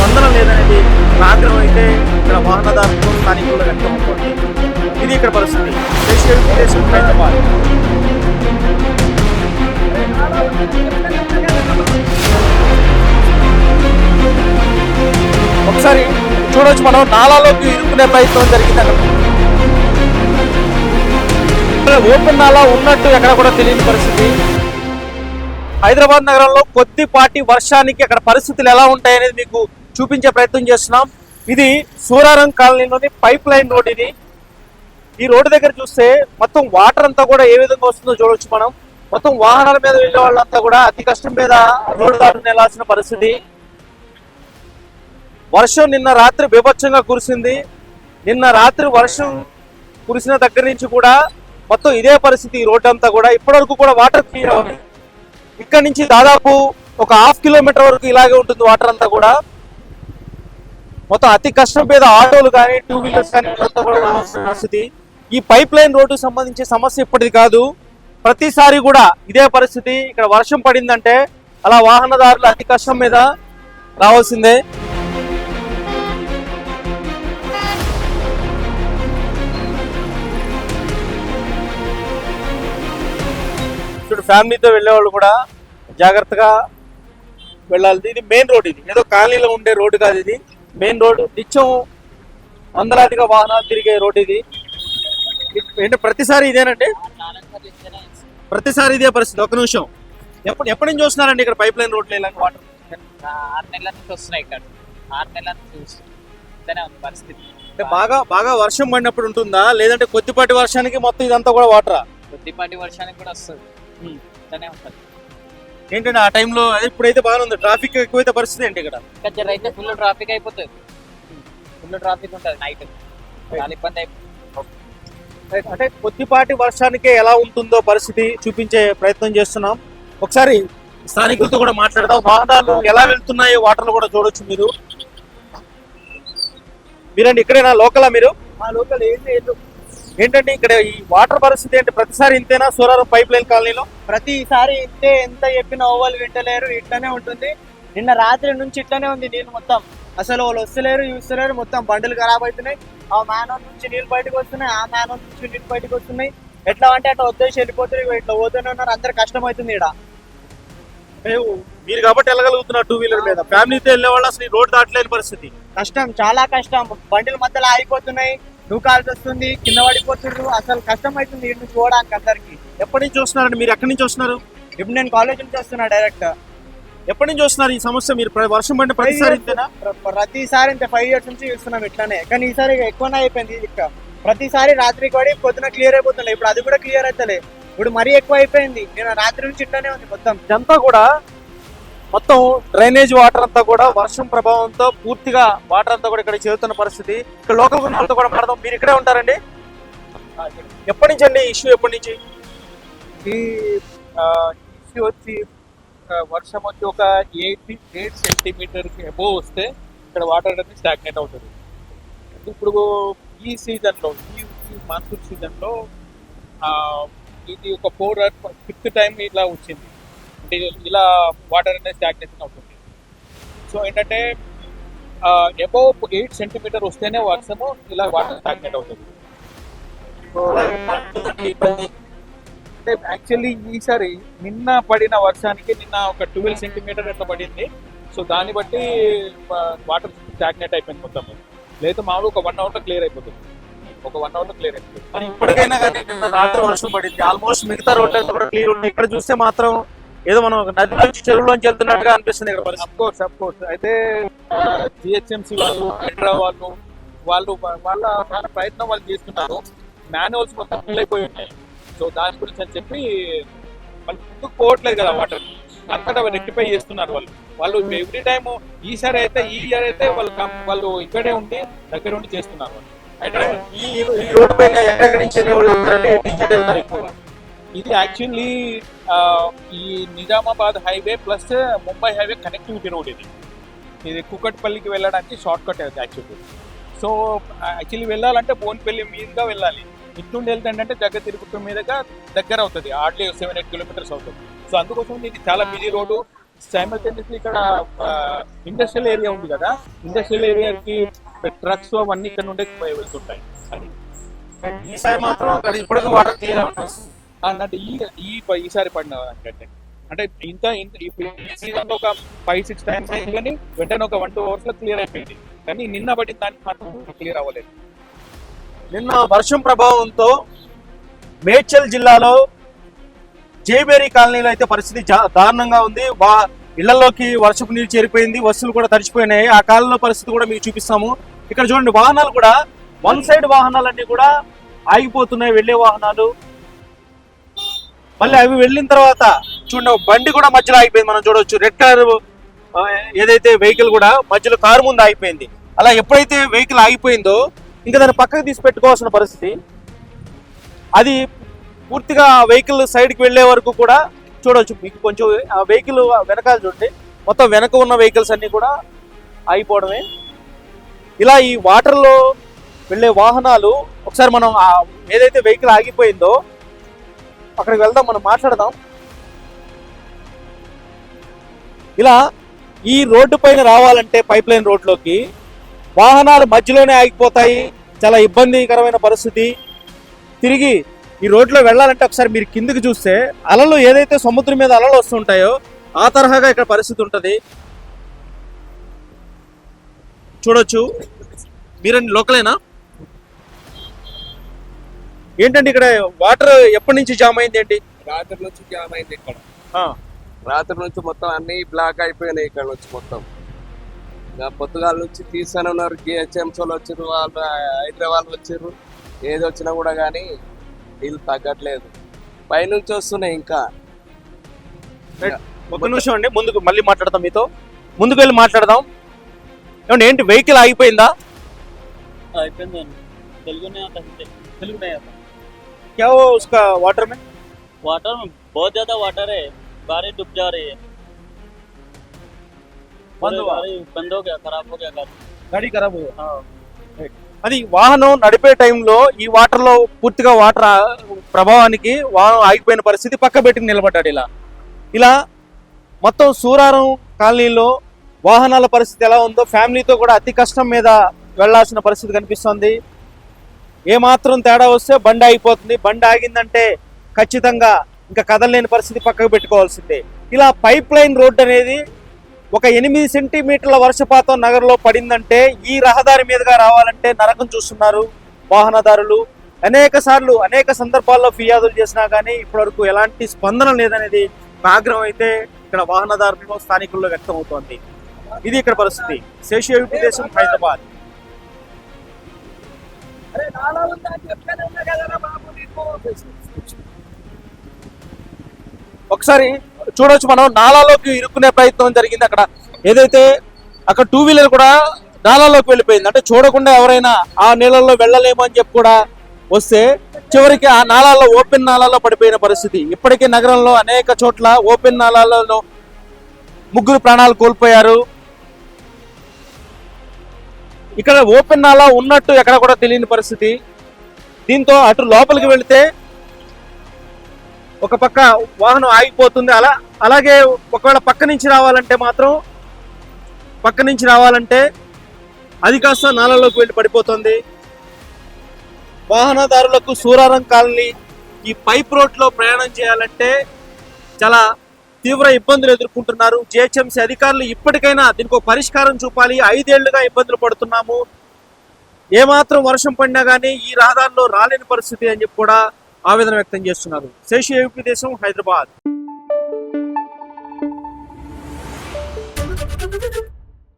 స్పందన లేదనేది ఆగ్రహం అయితే ఇక్కడ వాహనదారులు స్థానికులు వ్యక్తం ఇది ఇక్కడ పరిస్థితి. దేశీయ హైదరాబాద్. ఒకసారి చూడొచ్చు మనం నాలాలోకి ఇరుక్కునే ప్రయత్నం జరిగింది అక్కడ. ఇక్కడ ఓపెన్ నాలా ఉన్నట్టు ఎక్కడ కూడా తెలియని పరిస్థితి. హైదరాబాద్ నగరంలో కొద్దిపాటి వర్షానికి అక్కడ పరిస్థితులు ఎలా ఉంటాయనేది మీకు చూపించే ప్రయత్నం చేస్తున్నాం. ఇది సూరారం కాలనీలోని పైప్ లైన్ రోడ్ ఇది. ఈ రోడ్డు దగ్గర చూస్తే మొత్తం వాటర్ అంతా కూడా ఏ విధంగా వస్తుందో చూడవచ్చు మనం. మొత్తం వాహనాల మీద వెళ్ళే వాళ్ళంతా కూడా అతి కష్టం మీద రోడ్డు దాటుని వెళ్ళాల్సిన పరిస్థితి. వర్షం నిన్న రాత్రి బీభత్సంగా కురిసింది. నిన్న రాత్రి వర్షం కురిసిన దగ్గర నుంచి కూడా మొత్తం ఇదే పరిస్థితి ఈ రోడ్డు అంతా కూడా. ఇప్పటివరకు కూడా వాటర్ క్లియర్ అవ్వదు ఇక్కడ నుంచి దాదాపు ఒక హాఫ్ కిలోమీటర్ వరకు ఇలాగే ఉంటుంది వాటర్ అంతా కూడా. మొత్తం అతి కష్టం మీద ఆటోలు కానీ టూ వీలర్స్ కానీ కూడా రావాల్సిన పరిస్థితి. ఈ పైప్ లైన్ రోడ్డుకు సంబంధించి సమస్య ఇప్పటిది కాదు. ప్రతిసారి కూడా ఇదే పరిస్థితి. ఇక్కడ వర్షం పడిందంటే అలా వాహనదారులు అతి కష్టం మీద రావాల్సిందే. ఇప్పుడు ఫ్యామిలీతో వెళ్ళేవాళ్ళు కూడా జాగ్రత్తగా వెళ్ళాలి. ఇది మెయిన్ రోడ్ ఇది. ఏదో కాలనీలో ఉండే రోడ్డు కాదు ఇది. మెయిన్ రోడ్ నిత్యం వందలాదిగా వాహనాలు తిరిగే రోడ్ ఇది. ఇ- ఏంటి ప్రతిసారి ఇదేనండి? ప్రతిసారి ఇదే పరిస్థితి. ఒక నిమిషం. ఎప్పుడు ఎప్పటి నుంచి చూస్తున్నారండి ఇక్కడ పైప్ లైన్ రోడ్లు ఇలాంటి వాటర్? ఆరు నెలల నుంచి వస్తున్నాయి ఇక్కడ. ఆరు నెలల నుంచి పరిస్థితి. అంటే బాగా బాగా వర్షం పడినప్పుడు ఉంటుందా? లేదంటే కొద్దిపాటి వర్షానికి మొత్తం ఇదంతా కూడా వాటరా? కొద్దిపాటి వర్షానికి కూడా వస్తుంది. ఇట్లానే ఉంటుంది. ఏంటంటే ఆ టైంలో అదే ఇప్పుడైతే బాగానే ఉంది. ట్రాఫిక్ ఎక్కువైతే పరిస్థితి ఏంటి ఇక్కడ? ఇంకా జర అయితే ఫుల్ ట్రాఫిక్ అయిపోతుంది. ఫుల్ ట్రాఫిక్ ఉంటుంది నైట్ చాలా ఇబ్బంది అయిపోతుంది అంటే కొద్దిపాటి వర్షానికే ఎలా ఉంటుందో పరిస్థితి చూపించే ప్రయత్నం చేస్తున్నాం. ఒకసారి స్థానికులతో కూడా మాట్లాడదాం. వాహనాలు ఎలా వెళ్తున్నాయో వాటర్లు కూడా చూడొచ్చు మీరు. మీరండి ఇక్కడేనా? లోకలా మీరు? మా లోకల్ ఏం లేదు ఏంటంటే ఇక్కడ ఈ వాటర్ పరిస్థితి ఏంటి? ప్రతిసారి ఇంతేనా? సూరారం పైప్ లైన్ కాలనీలో? ప్రతిసారి ఇంతే ఎంత చెప్పిన ఓవలు వింటలేరు ఇట్లానే ఉంటుంది. నిన్న రాత్రి నుంచి ఇట్లానే ఉంది నీళ్ళు మొత్తం. అసలు వాళ్ళు వస్తలేరు చూస్తలేరు మొత్తం బండ్లు ఖరాబ్ అవుతున్నాయి. ఆ మ్యానోన్ నుంచి నీళ్ళు బయటకు వస్తున్నాయి ఆ మ్యానోన్ నుంచి నీళ్ళు బయటకు వస్తున్నాయి. ఎట్లా అంటే అట్లా వద్దేసి వెళ్ళిపోతారు ఇగో ఇట్లా పోతూనే ఉన్నారు అందరు కష్టం అవుతుంది ఇక్కడ మీరు కాబట్టి వెళ్ళగలుగుతున్నారు టూ వీలర్ మీద. ఫ్యామిలీతో వెళ్ళే వాళ్ళు అసలు రోడ్ దాటలేని పరిస్థితి. కష్టం చాలా కష్టం. బండిల మధ్యలో ఆగిపోతున్నాయి. దూకాల్సి వస్తుంది కింద పడిపోతున్నారు అసలు కష్టం అవుతుంది ఇటు నుంచి పోవడానికి అందరికి. ఎప్పటి నుంచి చూస్తున్నారండి మీరు ఎక్కడి నుంచి వస్తున్నారు? ఇప్పుడు నేను కాలేజ్ నుంచి వస్తున్నా డైరెక్ట్. ఎప్పటి నుంచి వస్తున్నారు ఈ సమస్య? మీరు ప్ర- వర్షం పడిన ప్రతిసారి ఇంతేనా? ప్రతిసారి ఇంత ఫైవ్ ఇయర్స్ నుంచి చూస్తున్నాం ఇట్లానే. కానీ ఈసారి ఎక్కువనే అయిపోయింది ఇక. ప్రతిసారి రాత్రి పడి పొద్దున క్లియర్ అయిపోతుండే. ఇప్పుడు అది కూడా క్లియర్ అవుతలే ఇప్పుడు మరీ ఎక్కువ అయిపోయింది. నేను రాత్రి నుంచి ఇట్లానే ఉంది మొత్తం. ఇదంతా కూడా మొత్తం డ్రైనేజ్ వాటర్ అంతా కూడా వర్షం ప్రభావంతో పూర్తిగా వాటర్ అంతా కూడా ఇక్కడ చేరుతున్న పరిస్థితి. ఇక్కడ లోకల్ వాళ్ళతో కూడా మాట్లాడదాం. మీరు ఇక్కడే ఉంటారండి? ఎప్పటి నుంచి అండి ఇష్యూ ఎప్పటి నుంచి? ఈ ఇష్యూ వచ్చి వర్షం వచ్చి ఒక ఎయిట్ ఎయిట్ సెంటీమీటర్కి అబోవ్ వస్తే ఇక్కడ వాటర్ అనేది స్టాగ్నేట్ అవుతుంది. ఇప్పుడు ఈ సీజన్లో ఈ మాన్సూన్ సీజన్లో ఇది ఒక ఫోర్ ఫిఫ్త్ టైం ఇలా వచ్చింది. ఇలా వాటర్ అనేది స్టాగ్నేషన్ అవుతుంది. సో ఏంటంటే అబౌవ్ ఎయిట్ సెంటీమీటర్ వస్తేనే వర్షము ఇలా వాటర్ స్టాగ్నేట్ అవుతుంది. అంటే యాక్చువల్లీ ఈసారి నిన్న పడిన వర్షానికి నిన్న ఒక ట్వెల్వ్ సెంటీమీటర్ అట్లా పడింది. సో దాన్ని బట్టి వాటర్ స్టాగ్నేట్ అయిపోయింది మొత్తం. లేదా మామూలు ఒక వన్ అవర్లో క్లియర్ అయిపోతుంది. ఒక వన్ అవర్లో క్లియర్ అయిపోతుంది. ఇప్పటికైనా కానీ రాత్రి వర్షం పడింది. ఆల్మోస్ట్ మిగతా రోడ్లు కూడా క్లియర్ ఉన్నాయి. ఇక్కడ చూస్తే మాత్రం ఏదో మనం నది నుంచి చెరువులోంచి వెళ్తున్నట్టుగా అనిపిస్తుంది ఇక్కడ పరిస్థితి అఫ్ కోర్స్ అఫ్ కోర్స్ అయితే జిహెచ్ఎంసీ వాళ్ళు హైడ్రా వాళ్ళు వాళ్ళు వాళ్ళ వాళ్ళ ప్రయత్నం వాళ్ళు చేస్తున్నారు. మాన్యువల్స్ మొత్తం ఫిల్ అయిపోయి ఉన్నాయి. సో దాని గురించి అని చెప్పి వాళ్ళు ముందుకు పోవట్లేదు కదా వాటర్. అంతటా రెక్టిఫై చేస్తున్నారు వాళ్ళు. వాళ్ళు ఎవ్రీ టైం ఈసారి అయితే ఈ ఇయర్ అయితే వాళ్ళు వాళ్ళు ఇక్కడే ఉండి దగ్గర ఉండి చేస్తున్నారు వాళ్ళు. ఈ రోడ్డు పైన ఎక్కడెక్కడి నుంచి ఇది యాక్చువల్లీ ఈ Nizamabad highway plus Mumbai highway connectivity road ఇది. ఇది కుకట్పల్లికి వెళ్ళడానికి షార్ట్ కట్ అది యాక్చువల్లీ సో యాక్చువల్లీ వెళ్ళాలంటే బోన్పల్లి మీదుగా వెళ్ళాలి. ఇట్నుండి వెళ్తే ఏంటంటే జగతిరుగుట్ట మీదుగా దగ్గర అవుతుంది. హార్డ్లీ సెవెన్ ఎయిట్ కిలోమీటర్స్ అవుతుంది. సో అందుకోసం ఇది చాలా బిజీ రోడ్డు సైమల్టేనియస్లీ ఇక్కడ ఇండస్ట్రియల్ ఏరియా ఉంది కదా. ఇండస్ట్రియల్ ఏరియాకి ట్రక్స్ అవన్నీ ఇక్కడ నుండే వెళ్తుంటాయి. అది ఈసారి మాత్రం ఇప్పటికీ వాటర్ క్లియర్ అంటే ఈ ఈ ఈసారి పడిన అంటే? అంటే ఇంత ఈ సీజన్ ఒక ఫైవ్ సిక్స్ టైమ్స్ అయింది కానీ వెంటనే ఒక వన్ టూ అవర్స్లో క్లియర్ అయిపోయింది. కానీ నిన్న పడిన దానికి మాత్రం క్లియర్ అవ్వలేదు. నిన్న వర్షం ప్రభావంతో మేడ్చల్ జిల్లాలో జేబేరి కాలనీలో అయితే పరిస్థితి దారుణంగా ఉంది. వా ఇళ్ళలోకి వర్షపు నీరు చేరిపోయింది. వస్తువులు కూడా తడిచిపోయినాయి. ఆ కాలంలో పరిస్థితి కూడా మీకు చూపిస్తాము. ఇక్కడ చూడండి వాహనాలు కూడా వన్ సైడ్ వాహనాలన్నీ కూడా ఆగిపోతున్నాయి. వెళ్ళే వాహనాలు మళ్ళీ అవి వెళ్ళిన తర్వాత చూడండి బండి కూడా మధ్యలో ఆగిపోయింది. మనం చూడొచ్చు. రెడ్ కలర్ ఏదైతే వెహికల్ కూడా మధ్యలో కారు ముందు ఆగిపోయింది. అలా ఎప్పుడైతే వెహికల్ ఆగిపోయిందో ఇంకా దాన్ని పక్కకు తీసి పెట్టుకోవాల్సిన పరిస్థితి. అది పూర్తిగా వెహికల్ సైడ్కి వెళ్ళే వరకు కూడా చూడవచ్చు మీకు కొంచెం ఆ వెహికల్ వెనకాల చూడండి. మొత్తం వెనక ఉన్న వెహికల్స్ అన్ని కూడా ఆగిపోవడమే. ఇలా ఈ వాటర్లో వెళ్ళే వాహనాలు ఒకసారి మనం ఏదైతే వెహికల్ ఆగిపోయిందో అక్కడికి వెళ్దాం మనం మాట్లాడదాం. ఇలా ఈ రోడ్డు పైన రావాలంటే పైప్ లైన్ రోడ్లోకి వాహనాలు మధ్యలోనే ఆగిపోతాయి. చాలా ఇబ్బందికరమైన పరిస్థితి. తిరిగి ఈ రోడ్లో వెళ్ళాలంటే ఒకసారి మీరు కిందకి చూస్తే అలలు ఏదైతే సముద్రం మీద అలలు వస్తుంటాయో ఆ తరహాగా ఇక్కడ పరిస్థితి ఉంటుంది. చూడొచ్చు. మీరండి లోకలేనా? ఏంటండి ఇక్కడ వాటర్ ఎప్పటి నుంచి జామ్ అయింది ఏంటి రాత్రి నుంచి జామ్ అయింది ఇక్కడ. ఆ, రాత్రి నుంచి మొత్తం అన్ని బ్లాక్ అయిపోయినాయి ఇక్కడ నుంచి మొత్తం. ఇంకా పొద్దుగాల నుంచి తీస్తూనే ఉన్నారు జిహెచ్ఎంస్ వాళ్ళు వచ్చారు వాళ్ళు హైదరాబాద్ వచ్చారు ఏది వచ్చినా కూడా కానీ నీళ్ళు తగ్గట్లేదు. పైనుంచి వస్తున్నాయి ఇంకా. ఒక నిమిషం అండి ముందుకు మళ్ళీ మాట్లాడదాం మీతో. ముందుకు వెళ్ళి మాట్లాడదాం. ఏమండి ఏంటి వెహికల్ ఆగిపోయిందా? అయిపోయిందండి తెలుగునే आता क्या वो उसका वाटर में वाटर में बहुत ज्यादा वाटर है गाड़ी डूब जा रही है बंद हुआ? गाड़ी बंद हो गया खराब हो गया गाड़ी गाड़ी खराब हुआ हाँ అది వాహనం నడిపే టైంలో ఈ వాటర్ లో పూర్తిగా వాటర్ ప్రభావానికి వాహనం ఆగిపోయిన పరిస్థితి పక్క పెట్టి నిలబడ్డాడు ఇలా ఇలా మొత్తం సూరారం కాలనీలో వాహనాల పరిస్థితి ఎలా ఉందో ఫ్యామిలీతో కూడా అతి కష్టం మీద వెళ్ళాల్సిన పరిస్థితి కనిపిస్తుంది ఏ మాత్రం తేడా వస్తే బండి ఆగిపోతుంది. బండి ఆగిందంటే ఖచ్చితంగా ఇంకా కదలలేని పరిస్థితి పక్కకు పెట్టుకోవాల్సిందే. ఇలా పైప్ లైన్ రోడ్డు అనేది ఒక ఎనిమిది సెంటీమీటర్ల వర్షపాతం నగరంలో పడిందంటే ఈ రహదారి మీదుగా రావాలంటే నరకం చూస్తున్నారు వాహనదారులు. అనేక సార్లు అనేక సందర్భాల్లో ఫిర్యాదులు చేసినా కానీ ఇప్పటివరకు ఎలాంటి స్పందన లేదనేది ఆగ్రహం అయితే ఇక్కడ వాహనదారులు స్థానికుల్లో వ్యక్తం అవుతోంది ఇది ఇక్కడ పరిస్థితి. శేషి దేశం హైదరాబాద్. ఒకసారి చూడొచ్చు మనం నాలాలోకి ఇరుక్కునే ప్రయత్నం జరిగింది అక్కడ. ఏదైతే అక్కడ టూ వీలర్ కూడా నాలాలోకి వెళ్ళిపోయింది. అంటే చూడకుండా ఎవరైనా ఆ నీళ్ళల్లో వెళ్ళలేము అని చెప్పి కూడా వస్తే చివరికి ఆ నాలాల్లో ఓపెన్ నాలాల్లో పడిపోయిన పరిస్థితి. ఇప్పటికే నగరంలో అనేక చోట్ల ఓపెన్ నాలాలలో ముగ్గురు ప్రాణాలు కోల్పోయారు. ఇక్కడ ఓపెన్ అలా ఉన్నట్టు ఎక్కడ కూడా తెలియని పరిస్థితి. దీంతో అటు లోపలికి వెళితే ఒక పక్క వాహనం ఆగిపోతుంది. అలా అలాగే ఒకవేళ పక్క నుంచి రావాలంటే మాత్రం పక్క నుంచి రావాలంటే అది కాస్త నాలలోకి వెళ్ళి పడిపోతుంది. వాహనదారులకు సూరారం కాలనీ ఈ పైప్ రోడ్లో ప్రయాణం చేయాలంటే చాలా తీవ్ర ఇబ్బందులు ఎదుర్కొంటున్నారు. జిహెచ్ఎంసీ అధికారులు ఇప్పటికైనా దీనికి ఒక పరిష్కారం చూపాలి. ఐదేళ్ళుగా ఇబ్బందులు పడుతున్నాము. ఏమాత్రం వర్షం పడినా కానీ ఈ రహదారిలో రాలేని పరిస్థితి అని చెప్పి కూడా ఆవేదన వ్యక్తం చేస్తున్నారు. శేషు ఏపీ దేశం హైదరాబాద్.